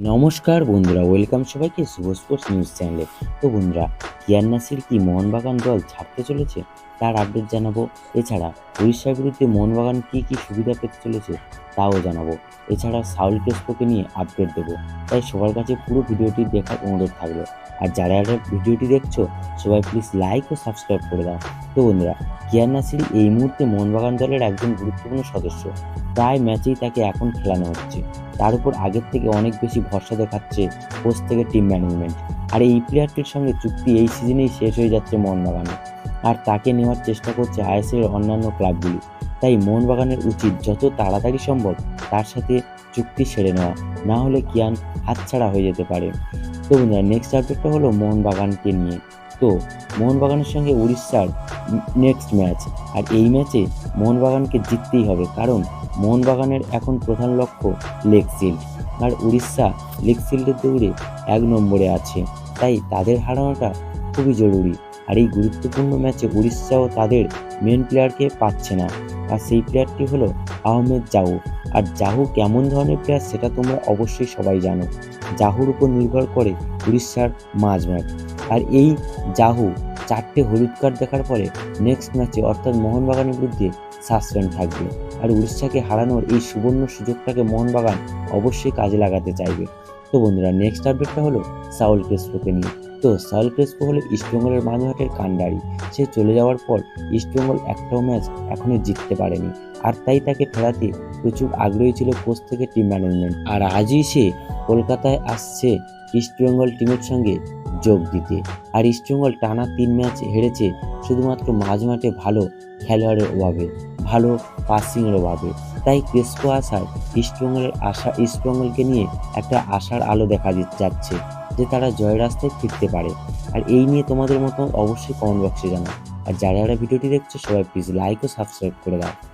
নমস্কার বন্ধুরা ওয়েলকাম সবাইকে শুভ স্পোর্টস নিউজ চ্যানেলে তো বন্ধুরা কিয়ার নাসির কি মোহনবাগান দল ছাড়তে চলেছে? তার আপডেট জানাব। এছাড়া উড়িষ্যার বিরুদ্ধে মোহনবাগান কি কি সুবিধা পেতে চলেছে, তাও জানাব। এছাড়া সাউল ক্রেসপোকে নিয়ে আপডেট দেবো। তাই সবার কাছে পুরো ভিডিওটি দেখার অনুরোধ থাকল। আর যারা যারা ভিডিওটি দেখছ, সবাই প্লিজ লাইক ও সাবস্ক্রাইব করে দাও। তো বন্ধুরা কিয়ার নাসির এই মুহূর্তে মোহনবাগান দলের একজন গুরুত্বপূর্ণ সদস্য। প্রায় ম্যাচেই তাকে এখন খেলানো হচ্ছে। তার উপর আগের থেকে অনেক বেশি ভরসা দেখাচ্ছে কোচ থেকে টিম ম্যানেজমেন্ট আর এই প্লেয়ারটির সঙ্গে চুক্তি এই সিজনেই শেষ হয়ে যাচ্ছে মোহনবাগানে। আর তাকে নেওয়ার চেষ্টা করছে আইএসএল অন্যান্য ক্লাবগুলি। তাই মোহনবাগানের উচিত যত তাড়াতাড়ি সম্ভব তার সাথে চুক্তি সেরে নেওয়া, না হলে কিয়ান হাতছাড়া হয়ে যেতে পারে। তো বন্ধুরা নেক্সট আপডেটটা হলো মোহনবাগানকে নিয়ে। তো মোহনবাগানের সঙ্গে উড়িষ্যার নেক্সট ম্যাচ আর এই ম্যাচে মোহনবাগানকে জিততেই হবে, কারণ মোহনবাগানের এখন প্রধান লক্ষ্য লেগ শিল্ড আর উড়িষ্যা লেগ শিল্ডের দৌড়ে এক নম্বরে আছে। তাই তাদের হারানোটা খুবই জরুরি। আর এই গুরুত্বপূর্ণ ম্যাচে উড়িষ্যাও তাদের মেন প্লেয়ারকে পাচ্ছে না। আর সেই প্লেয়ারটি হলো আহমেদ জাহু। আর জাহু কেমন ধরনের প্লেয়ার সেটা তোমরা অবশ্যই সবাই জানো। জাহুর উপর নির্ভর করে উড়িষ্যার মাঝ ম্যাচ। আর এই জাহু চারটে হলুদ কার্ড দেখার পরে নেক্সট ম্যাচে অর্থাৎ মোহনবাগানের বিরুদ্ধে সাসপেন্ড থাকবে। আর উড়িষ্যাকে হারানোর এই সুবর্ণ সুযোগটাকে মোহনবাগান অবশ্যই কাজে লাগাতে চাইবে। তো বন্ধুরা নেক্সট আপডেটটা হলো সাউল ক্রেসপোকে নিয়ে। তো সাউল ক্রেসপো হলো ইস্টবেঙ্গলের মাঝমাঠের কান্ডারি সে চলে যাওয়ার পর ইস্টবেঙ্গল একটাও ম্যাচ এখনও জিততে পারেনি। আর তাই তাকে ফেরাতে প্রচুর আগ্রহী ছিল কোচ থেকে টিম ম্যানেজমেন্ট আর আজই সে কলকাতায় আসছে ইস্টবেঙ্গল টিমের সঙ্গে যোগ দিতে। আর ইস্টবেঙ্গল টানা তিন ম্যাচ হেরেছে শুধুমাত্র মাঝমাঠে ভালো খেলোয়াড়ের অভাবে। ভালো পাসিংয়ের অভাবে তাই ক্রেস্পো আশায় ইস্টবেঙ্গলের আশা ইস্টবেঙ্গলকে নিয়ে একটা আশার আলো দেখা যাচ্ছে যে, তারা জয় রাস্তায় ফিরতে পারে। আর এই নিয়ে তোমাদের মতো অবশ্যই কমেন্ট বক্সে জানাও। আর যারা যারা ভিডিওটি দেখছ, সবাই প্লিজ লাইক ও সাবস্ক্রাইব করে দাও।